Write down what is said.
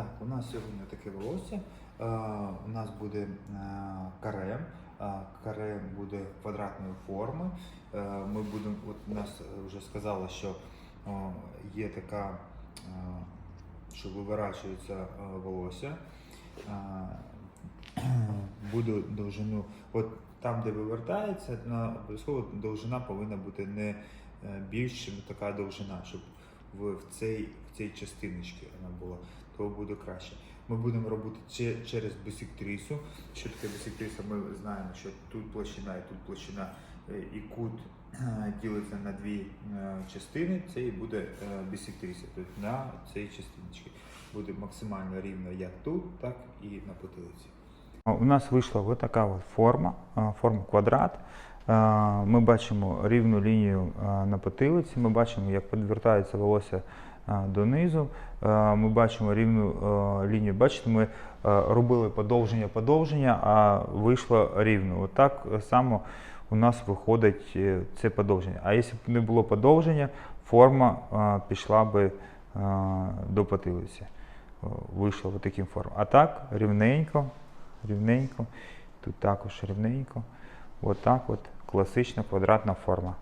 Так, у нас сьогодні таке волосся. Е, у нас буде е, каре. Е, каре буде квадратної форми. Е, ми будемо, от у нас вже сказали, що є така, що виворачується волосся. Буде довжину, от там, де вивертається, обов'язково довжина повинна бути не більш ніж така довжина, щоб в, в цій, в цій частиночці вона була, то буде краще. Ми будемо робити че- через бисектрису. Що таке бисектриса? Ми знаємо, що тут площина і тут площина е, і кут е, ділиться на дві е, частини. Це і буде бисектриса. Тобто на цій частиночці буде максимально рівно як тут, так і на потилиці. У нас вийшла ось така форма, форма квадрат. Ми бачимо рівну лінію на потилиці, ми бачимо, як підвертається волосся донизу. Ми бачимо рівну лінію. Бачите, ми робили подовження, подовження, а вийшло рівно. От так само у нас виходить е, це подовження. А якщо б не було подовження, форма пішла би до потилиці. Вийшло таким формом. А так рівненько рівненько, тут також рівненько. Отак от класична квадратна форма.